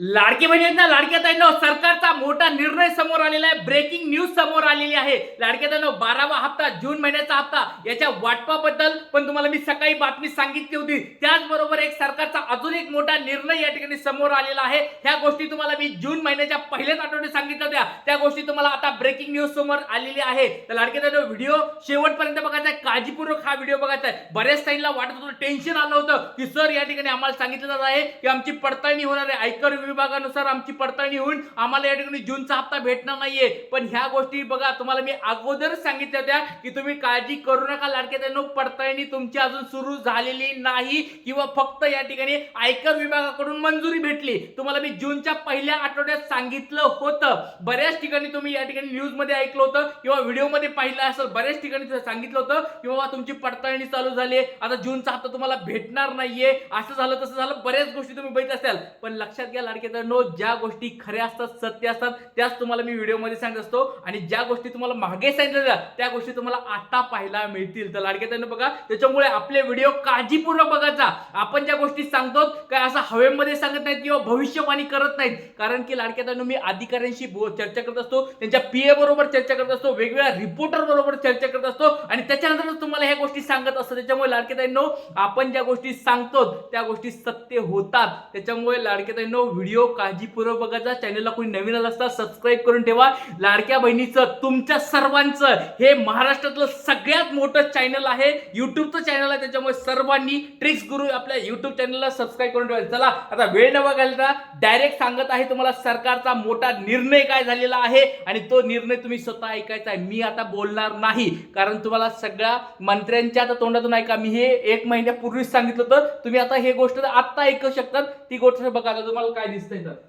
लाडकी बहिणींना लाडक्या ताईंनो सरकारचा मोठा निर्णय समोर आलेला आहे. ब्रेकिंग न्यूज समोर आलेली आहे. लाडक्या ताईंनो बारावा हप्ता जून महिन्याचा हप्ता याच्या वाटपाबद्दल पण तुम्हाला मी सकाळी बातमी सांगितली होती. त्याचबरोबर एक सरकारचा अजून एक मोठा निर्णय या ठिकाणी समोर आलेला आहे. ह्या गोष्टी तुम्हाला मी जून महिन्याच्या पहिल्याच आठवड्यात सांगितल्या होत्या. त्या गोष्टी तुम्हाला आता ब्रेकिंग न्यूज समोर आलेली आहे. तर लाडक्या ताईंनो व्हिडिओ शेवटपर्यंत बघायचा आहे. काळजीपूर्वक हा व्हिडिओ बघायचा आहे. बऱ्याच साईडला वाटत होतं टेन्शन आलं होतं की सर या ठिकाणी आम्हाला सांगितलं जात आहे की आमची पडताळणी होणार आहे. आयकर विभागानुसार आमची पडताळणी होऊन आम्हाला या ठिकाणी जूनचा हप्ता भेटणार नाहीये. पण ह्या गोष्टी बघा तुम्हाला मी अगोदर सांगितल्या होत्या की तुम्ही काळजी करू नका लाडक्या पडताळणी तुमची अजून सुरू झालेली नाही किंवा फक्त या ठिकाणी आयकर विभागाकडून मंजुरी भेटली. तुम्हाला मी जूनच्या पहिल्या आठवड्यात सांगितलं होतं. बऱ्याच ठिकाणी तुम्ही या ठिकाणी न्यूजमध्ये ऐकलं होतं किंवा व्हिडिओमध्ये पाहिलं असेल बऱ्याच ठिकाणी सांगितलं होतं की बाबा तुमची पडताळणी चालू झाली आता जूनचा हप्ता तुम्हाला भेटणार नाहीये. असं झालं तसं झालं बऱ्याच गोष्टी तुम्ही बघित असाल. पण लक्षात घ्या लाडके नो ज्या गोष्टी खऱ्या असतात सत्य असतात त्याच तुम्हाला मी व्हिडिओमध्ये सांगत असतो. आणि ज्या गोष्टी तुम्हाला मागे सांगितल्या त्या गोष्टी तुम्हाला आता पाहायला मिळतील. तर लाडके बघा त्याच्यामुळे आपले व्हिडिओ काळजीपूर्वक बघायचा. आपण ज्या गोष्टी सांगतो काय असं हवेमध्ये सांगत नाहीत किंवा भविष्यवाणी करत नाहीत. कारण की लाडक्या मी अधिकाऱ्यांशी चर्चा करत असतो. त्यांच्या पीए बरोबर चर्चा करत असतो. वेगवेगळ्या रिपोर्टर बरोबर चर्चा करत असतो. आणि त्याच्यानंतरच तुम्हाला ह्या गोष्टी सांगत असतो. त्याच्यामुळे लाडकेताईंनो आपण ज्या गोष्टी सांगतो त्या गोष्टी सत्य होतात. त्याच्यामुळे लाडकेताईंनो व्हिडिओ काळजीपूर्वक बघायचा चॅनलला कोणी नवीन आलं असता सबस्क्राईब करून ठेवा. लाडक्या बहिणीचं तुमच्या सर्वांचं. हे महाराष्ट्रातलं सगळ्यात मोठं चॅनल आहे. युट्यूबचं चॅनल आहे त्याच्यामुळे सर्वांनी ट्रिक्स गुरु आपल्या युट्यूब चॅनलला सबस्क्राईब करून ठेवा. चला आता वेळ न बघायला डायरेक्ट सांगत आहे तुम्हाला सरकारचा मोठा निर्णय काय झालेला आहे आणि तो निर्णय तुम्ही स्वतः ऐकायचा आहे. मी आता बोलणार नाही. कारण तुम्हाला सगळ्या मंत्र्यांच्या आता तोंडातून ऐका. मी हे एक महिन्यापूर्वीच सांगितलं होतं. तुम्ही आता हे गोष्ट आत्ता ऐकू शकतात. ती गोष्ट बघा आता तुम्हाला काय दिसतंय येतात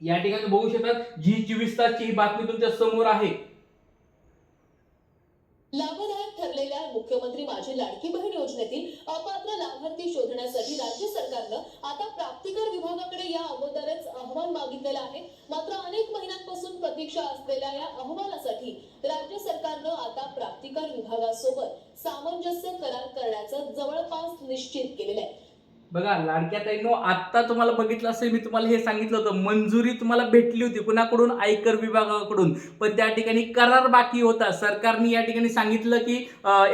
या ठिकाणी बघू शकतात जी चोवीस तासची ही बातमी तुमच्यासमोर आहे. लाभदायक ठरलेल्या मुख्यमंत्री माझी लाडकी बहीण योजनेतील अपात्र लाभार्थी शोधण्यासाठी राज्य सरकारनं आता प्राप्तिकर विभागाकडे या अगोदरच अहवाल मागितलेला आहे. मात्र अनेक महिन्यांपासून प्रतीक्षा असलेल्या या अहवालासाठी राज्य सरकारनं आता प्राप्तिकर विभागासोबत सामंजस्य करार करण्याचं जवळपास निश्चित केलेलं आहे. बघा लाडक्या ताईनो आत्ता तुम्हाला बघितलं असेल मी तुम्हाला हे सांगितलं होतं मंजुरी तुम्हाला भेटली होती कुणाकडून? आयकर विभागाकडून. पण त्या ठिकाणी करार बाकी होता. सरकारने या ठिकाणी सांगितलं की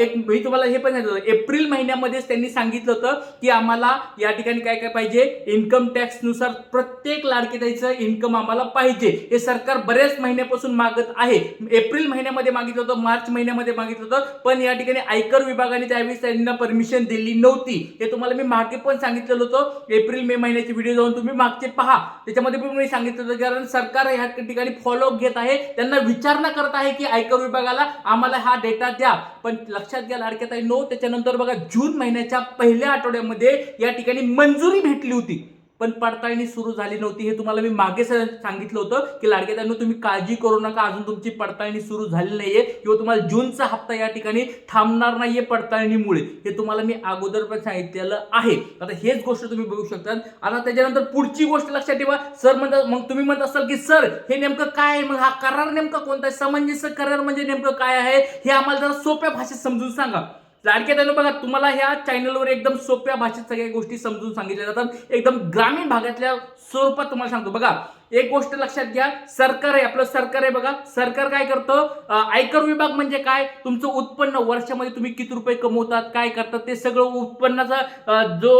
एक मी तुम्हाला हे पण सांगितलं एप्रिल महिन्यामध्येच त्यांनी सांगितलं होतं की आम्हाला या ठिकाणी काय काय पाहिजे? इन्कम टॅक्सनुसार प्रत्येक प्रत्येक लाडकेताईचं इन्कम आम्हाला पाहिजे. हे सरकार बऱ्याच महिन्यापासून मागत आहे. एप्रिल महिन्यामध्ये मागितलं होतं मार्च महिन्यामध्ये मागितलं होतं पण या ठिकाणी आयकर विभागाने त्यावेळेस त्यांना परमिशन दिली नव्हती. हे तुम्हाला मी मागे पण सांगितलेलं होतं एप्रिल मे महिन्याचे व्हिडिओ जाऊन तुम्ही मागचे पहा. त्याच्यामध्ये पण मी सांगितलं होतं कारण सरकार ह्या ठिकाणी फॉलोअप घेत आहे त्यांना विचारणा करत आहे की आयकर विभागाला आम्हाला हा डेटा द्या. पण लक्षात घ्या लाडक्यात आहे नो त्याच्यानंतर बघा जून महिन्याच्या पहिल्या आठवड्यामध्ये या ठिकाणी मंजुरी भेटली होती. पण पडताळणी सुरू झाली नव्हती. हे तुम्हाला मी मागे सांगितलं होतं की लाडके त्यांना तुम्ही काळजी करू नका. अजून तुमची पडताळणी सुरू झाली नाहीये. किंवा तुम्हाला जूनचा हप्ता या ठिकाणी थांबणार नाहीये पडताळणीमुळे. हे तुम्हाला मी अगोदर पण सांगितलेलं आहे. आता हेच गोष्ट तुम्ही बघू शकता. आता त्याच्यानंतर पुढची गोष्ट लक्षात ठेवा. सर म्हणतात मग तुम्ही म्हणत असाल की सर हे नेमकं काय आहे? मग हा करार नेमका कोणता आहे? सामंजस्य करार म्हणजे नेमकं काय आहे? हे आम्हाला जरा सोप्या भाषेत समजून सांगा. लाडक्या त्यानं बघा तुम्हाला ह्या चॅनलवर एकदम सोप्या भाषेत सगळ्या गोष्टी समजून सांगितल्या जातात. एकदम ग्रामीण भागातल्या स्वरूपात तुम्हाला सांगतो. बघा एक गोष्ट लक्षात घ्या सरकार आहे आपलं सरकार आहे बघा. सरकार काय करतं? आयकर विभाग म्हणजे काय? तुमचं उत्पन्न वर्षामध्ये तुम्ही किती रुपये कमवतात काय करतात ते सगळं उत्पन्नाचा जो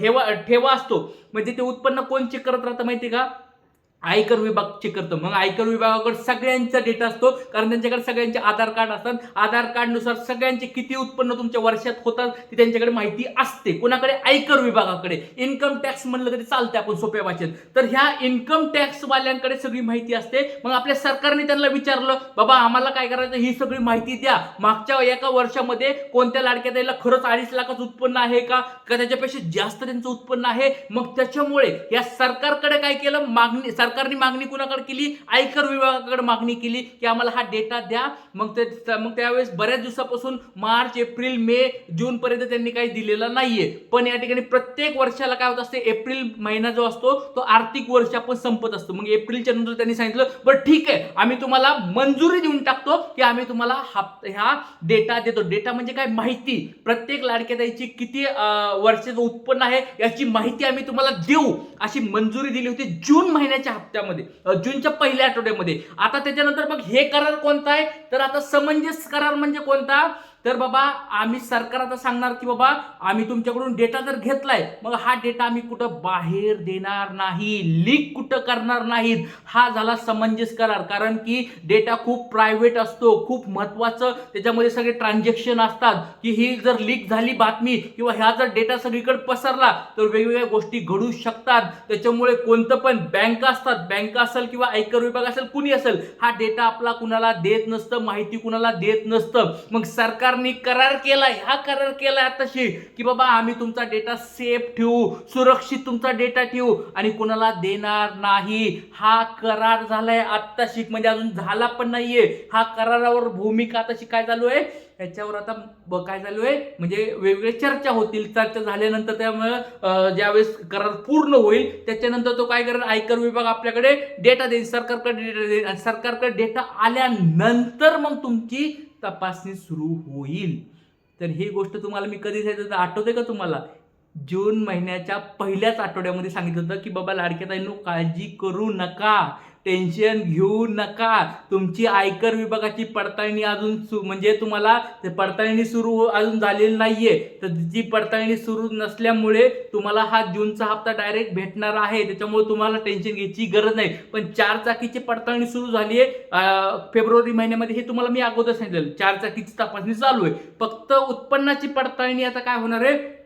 हेवा ठेवा असतो म्हणजे ते उत्पन्न कोण चेक करत राहतं माहिती का? आयकर विभाग चेक करतो. मग आयकर विभागाकडे सगळ्यांचा डेटा असतो. कारण त्यांच्याकडे सगळ्यांचे आधार कार्ड असतात. आधार कार्डनुसार सगळ्यांचे किती उत्पन्न तुमच्या वर्षात होतात ती त्यांच्याकडे माहिती असते. कोणाकडे? आयकर विभागाकडे. इन्कम टॅक्स म्हणलं तरी चालते आपण सोप्या भाषेत. तर ह्या इन्कम टॅक्स वाल्यांकडे सगळी माहिती असते. मग आपल्या सरकारने त्यांना विचारलं बाबा आम्हाला काय करायचं? ही सगळी माहिती द्या. मागच्या एका वर्षामध्ये कोणत्या लाडक्या त्याला खरंच अडीच लाखाचं उत्पन्न आहे का? का त्याच्यापेक्षा जास्त त्यांचं उत्पन्न आहे? मग त्याच्यामुळे या सरकारकडे काय केलं? मागणी सरकार सरकारने मागणी कुणाकडे केली? आयकर विभागाकडे मागणी केली की आम्हाला हा डेटा द्या. मग ते मग त्यावेळेस बऱ्याच दिवसापासून मार्च एप्रिल मे जून पर्यंत त्यांनी काही दिलेला नाहीये. पण या ठिकाणी प्रत्येक वर्षाला काय होत असते? एप्रिल महिना जो असतो तो आर्थिक वर्ष आपण संपत असतो. मग एप्रिलच्या नंतर त्यांनी सांगितलं बरं ठीक आहे. आम्ही तुम्हाला मंजुरी देऊन टाकतो की आम्ही तुम्हाला हा ह्या डेटा देतो. डेटा म्हणजे काय? माहिती. प्रत्येक लाडक्या ताईची किती वर्षाचं उत्पन्न आहे याची माहिती आम्ही तुम्हाला देऊ. अशी मंजुरी दिली होती जून महिन्याच्या हप्त्यामध्ये जूनच्या पहिल्या आठवड्यामध्ये. आता त्याच्यानंतर मग हे करार कोणता आहे? तर आता समंजस करार म्हणजे कोणता? तर बाबा आम्ही सरकार आता सांगणार की बाबा आम्ही तुमच्याकडून डेटा जर घेतलाय मग हा डेटा आम्ही कुठं बाहेर देणार नाही लीक कुठं करणार नाहीत. हा झाला समंजस करार कारण की डेटा खूप प्रायव्हेट असतो खूप महत्वाचं. त्याच्यामध्ये सगळे ट्रान्झॅक्शन असतात. की ही जर लीक झाली बातमी किंवा ह्या जर डेटा सगळीकडे पसरला तर वेगवेगळ्या गोष्टी घडू शकतात. त्याच्यामुळे कोणतं पण बँक असतात बँक असेल किंवा आयकर विभाग असेल कुणी असेल हा डेटा आपला कुणाला देत नसतं माहिती कुणाला देत नसतं. मग सरकार सरकारने करार केला हा करार केला आताशी की बाबा आम्ही तुमचा डेटा सेफ ठेवू सुरक्षित तुमचा डेटा ठेवू आणि कुणाला देणार नाही. हा करार झालाय आत्ताशी म्हणजे अजून झाला पण नाहीये. हा करारावर भूमिका आताशी काय चालू आहे? याच्यावर आता काय चालू आहे? म्हणजे वेगवेगळ्या चर्चा होतील. चर्चा झाल्यानंतर त्यामुळे ज्यावेळेस करार पूर्ण होईल त्याच्यानंतर तो काय करेल? आयकर विभाग आपल्याकडे डेटा देईल. सरकारकडे डेटा देईल. आणि सरकारकडे डेटा आल्यानंतर मग तुमची तपासणी सुरू होईल. तर ही गोष्ट तुम्हाला मी कधी सांगितलं आठवते का तुम्हाला? जून महिन्याच्या पहिल्याच आठवड्यामध्ये सांगितलं होतं की बाबा लाडक्या ताईंनो काळजी करू नका. टेन्शन घेऊ नका. तुमची आयकर विभागाची पडताळणी अजून सु- म्हणजे तुम्हाला पडताळणी सुरू अजून झालेली नाहीये. तर जी पडताळणी सुरू नसल्यामुळे तुम्हाला हा जूनचा हप्ता डायरेक्ट भेटणार आहे. त्याच्यामुळे तुम्हाला टेन्शन घ्यायची गरज नाही. पण चार चाकीची पडताळणी सुरू झाली आहे. फेब्रुवारी महिन्यामध्ये हे तुम्हाला मी अगोदर सांगितलं चार चाकीची तपासणी चालू आहे. फक्त उत्पन्नाची पडताळणी आता काय होणार आहे?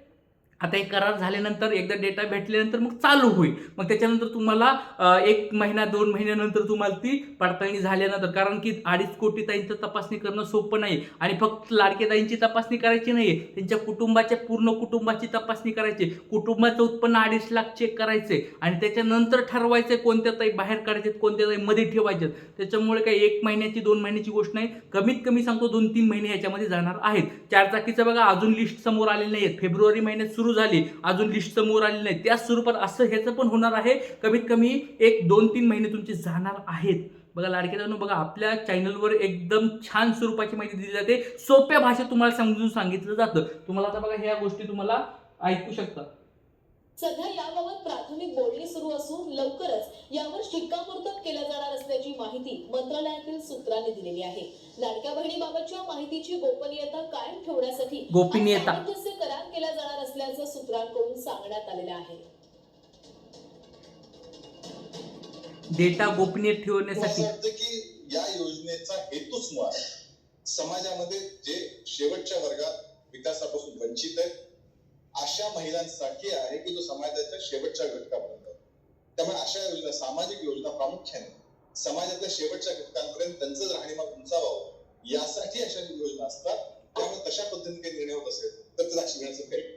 आता एक करार झाल्यानंतर एकदा डेटा भेटल्यानंतर मग चालू होईल. मग त्याच्यानंतर तुम्हाला एक महिना दोन महिन्यानंतर तुम्हाला ती पडताळणी झाल्यानंतर कारण की अडीच कोटी ताईंचं तपासणी करणं सोपं नाही आणि फक्त लाडके ताईंची तपासणी करायची नाही त्यांच्या कुटुंबाच्या पूर्ण कुटुंबाची तपासणी करायची. कुटुंबाचं उत्पन्न अडीच लाख चेक करायचे आणि त्याच्यानंतर ठरवायचे कोणत्या ताई बाहेर काढायचे कोणत्या ताई मध्ये ठेवायचे त्याच्यामुळे काही एक महिन्याची दोन महिन्याची गोष्ट नाही कमीत कमी सांगतो दोन तीन महिने याच्यामध्ये जाणार आहेत. चार चाकीचं बघा अजून लिस्ट समोर आलेली नाही आहेत फेब्रुवारी महिन्यात सुरू झाली अजून लिस्ट समोर आलेली नाही त्या स्वरूपात असं ह्याचं पण होणार आहे. कमीत कमी एक दोन तीन महिने तुमचे जाणार आहेत. बघा लाडक्यानं बघा आपल्या चॅनलवर एकदम छान स्वरूपाची माहिती दिली जाते. सोप्या भाषेत तुम्हाला समजून सांगितलं जातं. तुम्हाला आता बघा ह्या गोष्टी तुम्हाला ऐकू शकता सध्या याबाबत प्राथमिक बोलणी सुरू असून लवकरच यावर शिक्कामोर्तब केलं जाणार असल्याची माहिती मंत्रालयातील सूत्रांनी दिलेली आहे. लाडक्या बहिणीबाबतच्या माहितीची गोपनीयता कायम ठेवण्यासाठी गोपनीयता. सामंजस्य करार केला जाणार असल्याचं सूत्रांकडून सांगण्यात आलेलं आहे. डेटा गोपनीय ठेवण्यासाठी. वाटतं की या योजनेचा हेतूच मुळात समाजामध्ये जे शेवटच्या वर्गात विकासापासून वंचित आहेत अशा महिलांसाठी आहे की जो समाजाच्या शेवटच्या घटकापर्यंत त्यामुळे अशा योजना सामाजिक योजना प्रामुख्याने समाजातल्या शेवटच्या घटकांपर्यंत त्यांचं राहणीमान उंचावावं यासाठी अशा योजना असतात. त्यामुळे तशा पद्धतीने काही निर्णय होत असेल तर त्याला शिकण्याचं काही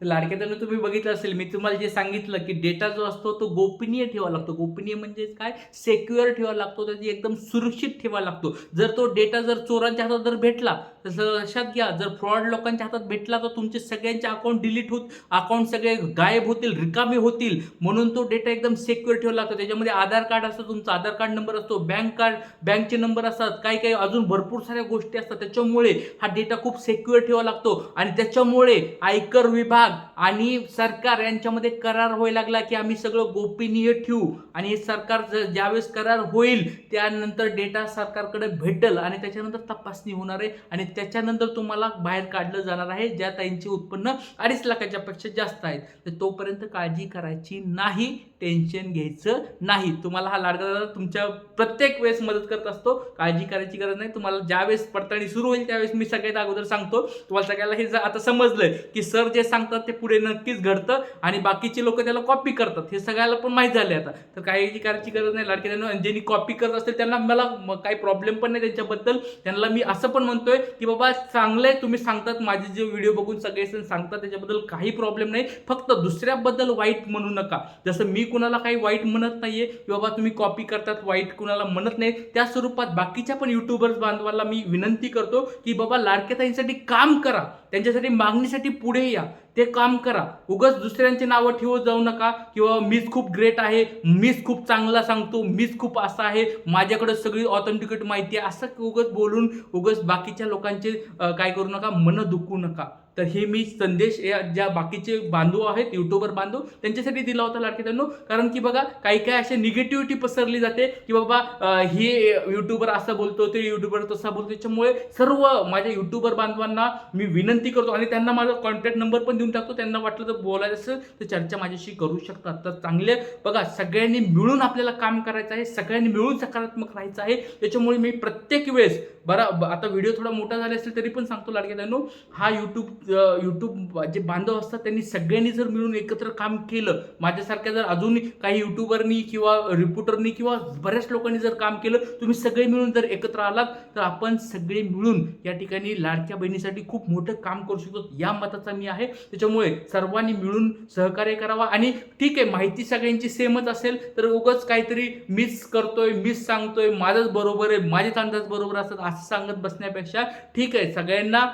लाडक्या तुम्ही बघितलं असेल मी तुम्हाला जे सांगितलं की डेटा जो असतो तो गोपनीय ठेवा लागतो. गोपनीय म्हणजे काय? सेक्युअर ठेवा लागतो त्याची एकदम सुरक्षित ठेवा लागतो. जर तो डेटा जर चोरांच्या हातात जर भेटला तसं लक्षात घ्या जर फ्रॉड लोकांच्या हातात भेटला तर तुमचे सगळ्यांचे अकाउंट डिलीट होत अकाउंट सगळे गायब होतील रिकामे होतील. म्हणून तो डेटा एकदम सेक्युअर ठेवला लागतो त्याच्यामध्ये आधार कार्ड असतं तुमचा आधार कार्ड नंबर असतो बँक कार्ड बँकचे नंबर असतात काही काही अजून भरपूर साऱ्या गोष्टी असतात. त्याच्यामुळे हा डेटा खूप सेक्युअर ठेवा लागतो. आणि त्याच्यामुळे आयकर विभाग आणि सरकार यांच्यामध्ये करार व्हायला लागला की आम्ही सगळं गोपनीय ठेवू. आणि हे सरकार ज्यावेळेस करार होईल त्यानंतर डेटा सरकारकडे भेटेल आणि त्याच्यानंतर तपासणी होणार आहे. आणि त्याच्यानंतर तुम्हाला बाहेर काढलं जाणार आहे ज्या ताईंचे उत्पन्न अडीच लाखाच्या पेक्षा जास्त आहेत. तर तोपर्यंत काळजी करायची नाही. टेन्शन घ्यायचं नाही. तुम्हाला हा लाडका दादा तुमच्या प्रत्येक वेळेस मदत करत असतो. काळजी करायची गरज नाही. तुम्हाला ज्यावेळेस पडताळणी सुरू होईल त्यावेळेस मी सगळ्यात अगोदर सांगतो. तुम्हाला सगळ्याला हे आता समजलंय की सर जे सांगतात ते पुढे नक्कीच घडतं आणि बाकीचे लोक त्याला कॉपी करतात. हे सगळ्याला पण माहीत झाले आता. तर काळजी करायची गरज नाही. लाडके ज्यांनी कॉपी करत असतील त्यांना मला काही प्रॉब्लेम पण नाही त्यांच्याबद्दल. त्यांना मी असं पण म्हणतोय की बाबा चांगलंय तुम्ही सांगतात. माझे जे व्हिडिओ बघून सगळे सांगतात. त्याच्याबद्दल काही प्रॉब्लेम नाही. फक्त दुसऱ्याबद्दल वाईट म्हणू नका. जसं मी कुणाला काही वाईट म्हणत नाहीये की बाबा तुम्ही कॉपी करतात वाईट कुणाला म्हणत नाही त्या स्वरूपात बाकीच्या पण युट्यूबर्स बांधवाला मी विनंती करतो की बाबा लाडकेताईंसाठी काम करा. त्यांच्यासाठी मागणीसाठी पुढे या. ते काम करा. उगाच दुसऱ्यांचे नावं ठेवत जाऊ नका किंवा मीच खूप ग्रेट आहे मीच खूप चांगला सांगतो मीच खूप असं आहे माझ्याकडे सगळी ऑथेंटिकेट माहिती आहे. असं उगाच बोलून उगाच बाकीच्या लोकांचे काय करू नका मन दुखू नका. तर हे मी संदेश या ज्या बाकीचे बांधव आहेत युट्यूबर बांधव त्यांच्यासाठी दिला होता लाडके त्यांनो कारण की बघा काही काही असे निगेटिव्हिटी पसरली जाते की बाबा हे युट्यूबर असं बोलतो ते युट्यूबर तसा बोलतो. त्याच्यामुळे सर्व माझ्या युट्यूबर बांधवांना मी विनंती करतो आणि त्यांना माझा कॉन्टॅक्ट नंबर पण देऊन टाकतो. त्यांना वाटलं तर बोलायचं असेल तर चर्चा माझ्याशी करू शकतात. तर चांगले बघा सगळ्यांनी मिळून आपल्याला काम करायचं आहे सगळ्यांनी मिळून सकारात्मक राहायचं आहे. त्याच्यामुळे मी प्रत्येक वेळेस बरा आता व्हिडिओ थोडा मोठा झाला असेल तरी पण सांगतो लाडके त्यांनो हा यूट्यूब यूट्यूब जे बांधव असतात त्यांनी सगळ्यांनी जर मिळून एकत्र काम केलं माझ्यासारख्या जर अजून काही युट्यूबरनी किंवा रिपोर्टरनी किंवा बऱ्याच लोकांनी जर काम केलं तुम्ही सगळे मिळून जर एकत्र आलात तर आपण सगळे मिळून या ठिकाणी लाडक्या बहिणीसाठी खूप मोठं काम करू शकतो. या मताचा मी आहे. त्याच्यामुळे सर्वांनी मिळून सहकार्य करावा आणि ठीक आहे माहिती सगळ्यांची सेमच असेल तर उगाच काहीतरी मिस करतोय मिस सांगतोय माझंच बरोबर आहे माझेच अंदाज बरोबर असतात असं सांगत बसण्यापेक्षा ठीक आहे सगळ्यांना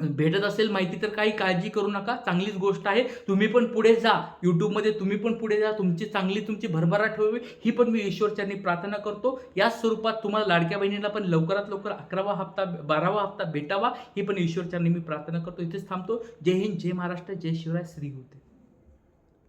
भेटत असेल माहिती तर काही काळजी करू नका चांगलीच गोष्ट आहे. तुम्ही पण पुढे जा यूट्यूबमध्ये तुम्ही पण पुढे जा तुमची चांगली तुमची भरभराट ठेवावी ही पण मी ईश्वरच्यांनी प्रार्थना करतो. याच स्वरूपात तुम्हाला लाडक्या बहिणीला पण लवकरात लवकर अकरावा हप्ता बारावा हप्ता भेटावा ही पण ईश्वरच्यांनी मी प्रार्थना करतो. इथेच थांबतो. जय हिंद जय महाराष्ट्र जय शिवराय श्री होते.